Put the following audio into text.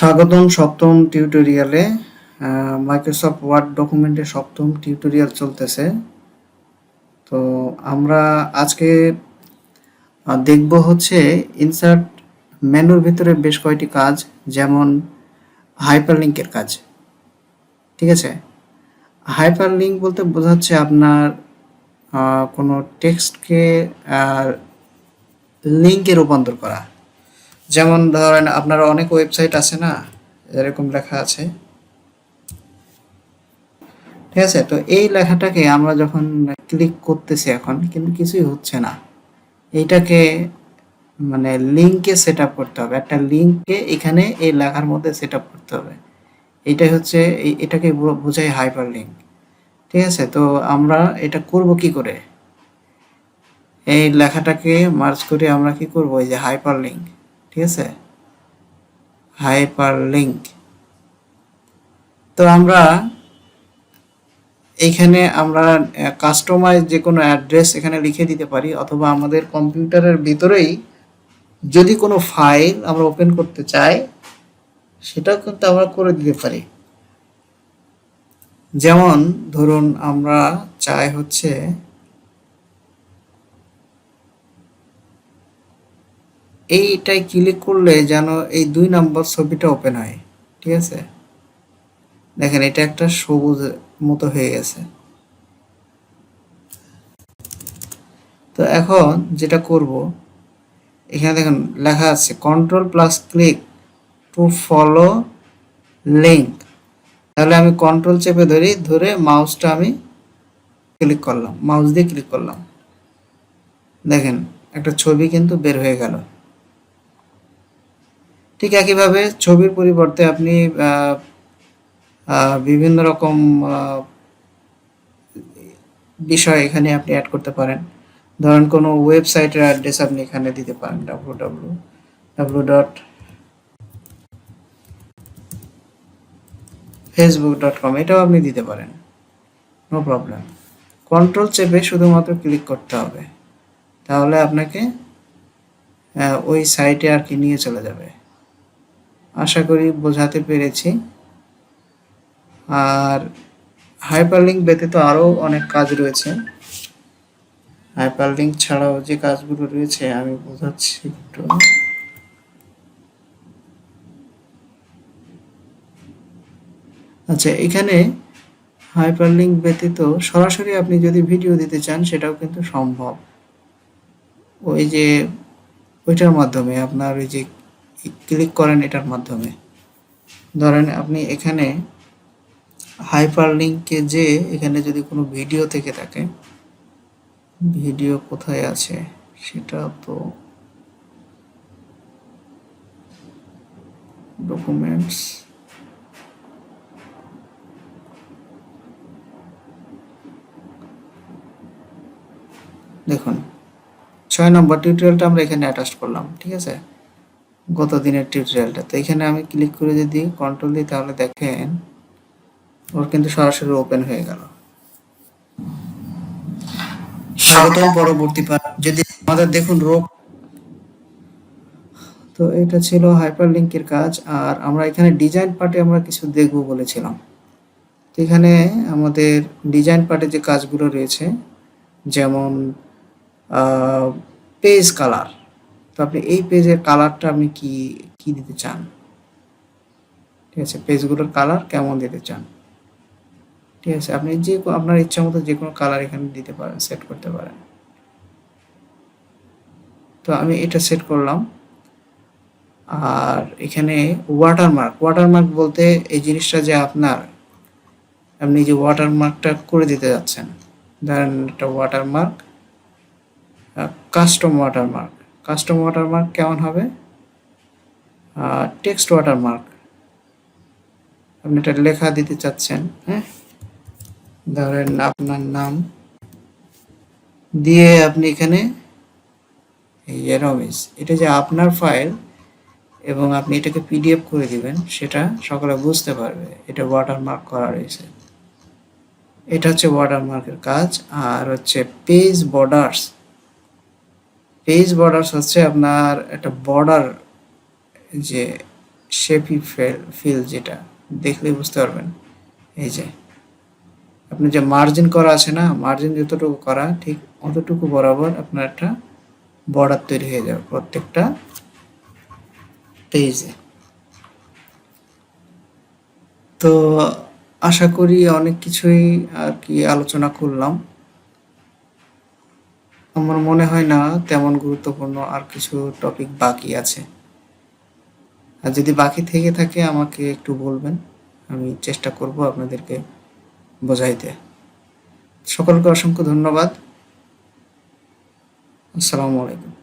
স্বাগতম সপ্তম টিউটোরিয়ালে মাইক্রোসফট ওয়ার্ড ডকুমেন্টের সপ্তম টিউটোরিয়াল চলতেছে। তো আমরা আজকে দেখব হচ্ছে ইনসার্ট মেনুর ভিতরে বেশ কয়েকটি কাজ, যেমন হাইপারলিংকের কাজ। ঠিক আছে? হাইপারলিংক বলতে বোঝাচ্ছে আপনার কোনো টেক্সটকে লিঙ্কে রূপান্তর করা। যেমন ধরেন আপনার অনেক ওয়েবসাইট আছে না? এরকম লেখা আছে। ঠিক আছে? তো এই লেখাটাকে আমরা যখন ক্লিক করতেছি এখন, কিন্তু কিছুই হচ্ছে না। এইটাকে মানে লিঙ্কে সেট আপ করতে হবে। একটা লিঙ্ককে এখানে এই লেখার মধ্যে সেট আপ করতে হবে। এইটাই হচ্ছে এটাকে বোঝায় হাইপার লিঙ্ক ঠিক আছে? তো আমরা এটা করব কি করে? এই লেখাটাকে মার্চ করে আমরা কি করব? এই যে হাইপার লিঙ্ক ঠিক আছে? হাইপার লিঙ্ক তো আমরা এখানে আমরা কাস্টমাইজ যে কোনো অ্যাড্রেস এখানে লিখে দিতে পারি, অথবা আমাদের কম্পিউটারের ভিতরেই যদি কোনো ফাইল আমরা ওপেন করতে চাই, সেটাও কিন্তু আমরা করে দিতে পারি। যেমন ধরুন আমরা চাই হচ্ছে এইটাই ক্লিক করলে যেন এই দুই নম্বর ছবিটা ওপেন হয়, ঠিক আছে? দেখেন, এটা একটা সবুজ মতো হয়ে গেছে। তো এখন যেটা করব, এখানে দেখেন লেখা আছে control plus click to follow link তাহলে আমি কন্ট্রোল চেপে ধরি, ধরে মাউসটা আমি ক্লিক করলাম মাউস দিয়ে ক্লিক করলাম। দেখেন, একটা ছবি কিন্তু বের হয়ে গেল। ঠিক একইভাবে ছবির পরিবর্তে আপনি বিভিন্ন রকম বিষয় এখানে আপনি অ্যাড করতে পারেন। ধরেন কোনো ওয়েবসাইটের অ্যাড্রেস আপনি এখানে দিতে পারেন W W W dot Facebook dot com এটাও আপনি দিতে পারেন। নো প্রবলেম কন্ট্রোল চেপে শুধুমাত্র ক্লিক করতে হবে। তাহলে আপনাকে ওই সাইটে আর কি নিয়ে চলে যাবে। আশা করি বোঝাতে পেরেছি। আর হাইপারলিংক ব্যতীত আরও অনেক কাজ রয়েছে। হাইপারলিংক ছাড়াও যে কাজগুলো রয়েছে, আমি বোঝাচ্ছি একটু। আচ্ছা এখানে হাইপারলিংক ব্যতীত সরাসরি আপনি যদি ভিডিও দিতে চান, সেটাও কিন্তু সম্ভব। ওই যে, ওইটার মাধ্যমে আপনার ওই যে ক্লিক করেন এটার মাধ্যমে। ধরেন আপনি এখানে হাইপার লিঙ্কে যে এখানে যদি কোনো ভিডিও থেকে থাকে ভিডিও কোথায় আছে সেটা তো ডকুমেন্টস দেখুন, ছয় নম্বর টিউটোরিয়ালটা আমরা এখানে অ্যাটাচ করলাম, ঠিক আছে? গত দিনের টিউটোরিয়ালটা তো এখানে আমি ক্লিক করে যদি কন্ট্রোল দিই তাহলে দেখেন ওর কিন্তু সরাসরি ওপেন হয়ে গেল। স্বাগতম পরবর্তী পাঠ যদি আমাদের দেখুন রোগ তো এটা ছিল হাইপার লিঙ্কের কাজ আর আমরা এখানে ডিজাইন পার্টে আমরা কিছু দেখব বলেছিলাম। তো এখানে আমাদের ডিজাইন পার্টে যে কাজগুলো রয়েছে যেমন পেজ কালার আপনি এই পেজের কালারটা আপনি কি কি দিতে চান? ঠিক আছে পেজগুলোর কালার কেমন দিতে চান? ঠিক আছে, আপনি যে আপনার ইচ্ছা মতো যে কোনো কালার এখানে দিতে পারেন সেট করতে পারেন। তো আমি এটা সেট করলাম। আর এখানে ওয়াটারমার্ক ওয়াটারমার্ক বলতে এই জিনিসটা যে আপনার, আপনি যে ওয়াটারমার্কটা করে দিতে যাচ্ছেন, ধরেন একটা watermark custom watermark custom watermark কেমন হবে? টেক্সট ওয়াটারমার্ক আপনি এটা লেখা দিতে চাচ্ছেন হ্যাঁ? ধরেন আপনার নাম। দিয়ে আপনি এখানে রমেশ এটা যে আপনার ফাইল এবং আপনি এটাকে পিডিএফ করে দিবেন, সেটা সকলে বুঝতে পারবে, এটা ওয়াটারমার্ক করা রয়েছে। এটা হচ্ছে ওয়াটারমার্কের কাজ, আর হচ্ছে পেজ বর্ডার্স পেজ বর্ডার্স হচ্ছে আপনার একটা বর্ডার যে শেপি ফিল যেটা, দেখলেই বুঝতে পারবেন। এই যে, আপনি যে মার্জিন করা আছে না মার্জিন যতটুকু করা, ঠিক অতটুকু বরাবর আপনার একটা বর্ডার তৈরি হয়ে যাবে প্রত্যেকটা পেজে তো আশা করি অনেক কিছুই আর কি আলোচনা করলাম। আমার মনে হয় না তেমন গুরুত্বপূর্ণ আর কিছু টপিক বাকি আছে। আর যদি বাকি থেকে থাকে, আমাকে একটু বলবেন। আমি চেষ্টা করব আপনাদেরকে বোঝাইতে। সকলকে অসংখ্য ধন্যবাদ। আসসালামু আলাইকুম।